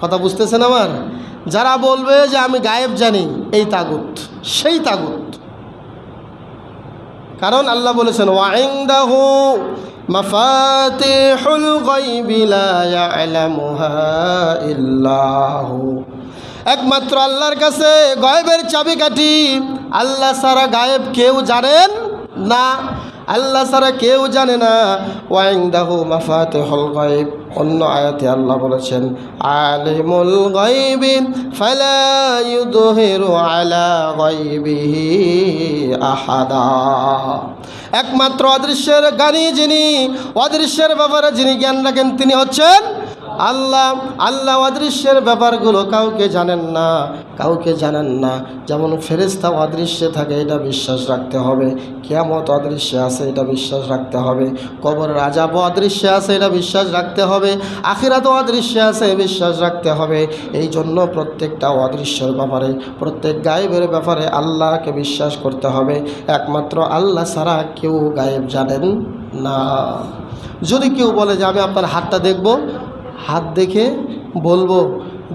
কথা বুঝতেছেন আমার? যারা বলবে যে আমি গায়েব জানি, এই তাগুত, সেই তাগুত। কারণ আল্লাহ বলেছেন, ওয়াইন্দাহু মাফাতিহুল ইল্লাহু। একমাত্র আল্লাহর কাছে গায়েবের চাবিকাঠি, আল্লাহ সারা গায়েব কেউ জানেন না। আল্লাহ সারা কেউ জানে না। ওয়াইং দাহু মাফাতে হল গাইব অন্য আয়াতে আল্লাহ বলেছেন, আলিমুল গাইবিন ফালা আলা গাইবিহি আহাদা। একমাত্র অদৃশ্যের জ্ঞানী যিনি, অদৃশ্যের ব্যাপারে যিনি জ্ঞান রাখেন তিনি হচ্ছেন আল্লাহ আল্লাহ অদৃশ্যের ব্যাপারগুলো কাউকে জানেন না, কাউকে জানেন না। যেমন ফেরেস্তা অদৃশ্যে থাকে, এটা বিশ্বাস রাখতে হবে। কেয়ামত অদৃশ্যে আছে, এটা বিশ্বাস রাখতে হবে। কবর রাজাব অদৃশ্যে আছে, এটা বিশ্বাস রাখতে হবে। আখিরাত অদৃশ্যে আছে, বিশ্বাস রাখতে হবে। এই জন্য প্রত্যেকটা অদৃশ্যের ব্যাপারে, প্রত্যেক গায়েবের ব্যাপারে আল্লাহকে বিশ্বাস করতে হবে। একমাত্র আল্লাহ ছাড়া কেউ গায়েব জানেন না। যদি কেউ বলে যে, আমি আপনার হাতটা দেখব হাত দেখে বলব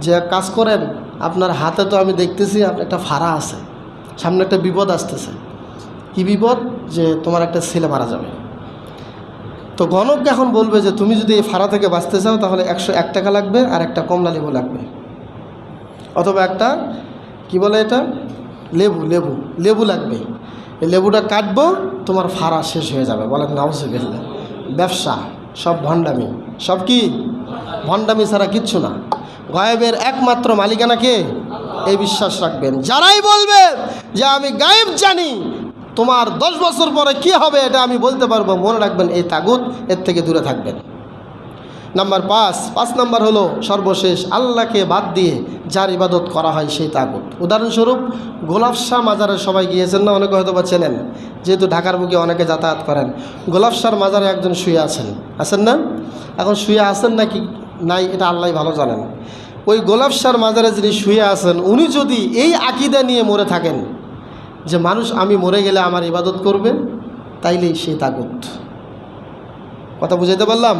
যে কাজ করেন, আপনার হাতে তো আমি দেখতেছি আপনার একটা ফাড়া আছে, সামনে একটা বিপদ আসতেছে। কি বিপদ? যে তোমার একটা ছেলে মারা যাবে। তো গণককে এখন বলবে যে তুমি যদি এই ফাড়া থেকে বাঁচতে চাও, তাহলে একশো এক টাকা লাগবে আর একটা কমলা লেবু লাগবে। অথবা একটা, কি বলে এটা? লেবু লেবু লেবু লাগবে। এই লেবুটা কাটবো, তোমার ফাড়া শেষ হয়ে যাবে। বলেন, নাউজুবিল্লাহ। ব্যবসা, সব ভণ্ডামি। সব কি? ভণ্ডামি ছাড়া কিচ্ছু না। গায়েবের একমাত্র মালিকানা কে? এই বিশ্বাস রাখবেন। যারাই বলবে যে আমি গায়েব জানি, তোমার দশ বছর পরে কি হবে এটা আমি বলতে পারব। মনে রাখবেন এই তাগুত এর থেকে দূরে থাকবেন। নাম্বার পাঁচ পাঁচ নাম্বার হলো সর্বশেষ, আল্লাহকে বাদ দিয়ে যার ইবাদত করা হয় সেই তাগুত। উদাহরণস্বরূপ, গোলাপ শাহ মাজারে সবাই গিয়েছেন না? অনেকে হয়তো বা চেনেন। যেহেতু ঢাকার বুকে অনেকে যাতায়াত করেন। গোলাপ শাহর মাজারে একজন শুয়ে আছেন। আছেন না? এখন শুয়ে আছেন নাকি নাই, এটা আল্লাহ ভালো জানেন। ওই গোলাপ শাহর মাজারে যিনি শুয়ে আছেন, উনি যদি এই আকিদা নিয়ে মরে থাকেন, যে মানুষ আমি মরে গেলে আমার ইবাদত করবে, তাইলেই সেই তাগুত। কথা বুঝাইতে পারলাম?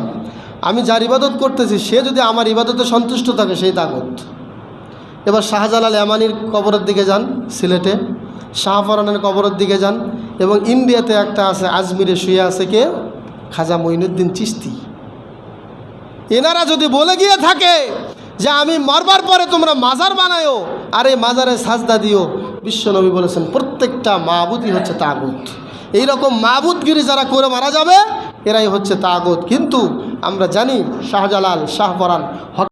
আমি যার ইবাদত করতেছি, সে যদি আমার ইবাদতে সন্তুষ্ট থাকে, সেই তাগত। এবার শাহজালাল এমানির কবরের দিকে যান, সিলেটে। শাহফরানের কবরের দিকে যান, এবং ইন্ডিয়াতে একটা আছে, আজমিরে শুয়ে আছে কে? খাজা মঈনুদ্দিন চিস্তি এনারা যদি বলে গিয়ে থাকে যে আমি মরবার পরে তোমরা মাজার বানায়ো আর এই মাজারে সাজদা দিও, বিশ্বনবী বলেছেন, প্রত্যেকটা মাহবুদই হচ্ছে তাগুত। এইরকম মাহবুদগিরি যারা করে মারা যাবে, এরাই হচ্ছে তাগত। কিন্তু আমরা জানি শাহজালাল শাহবরান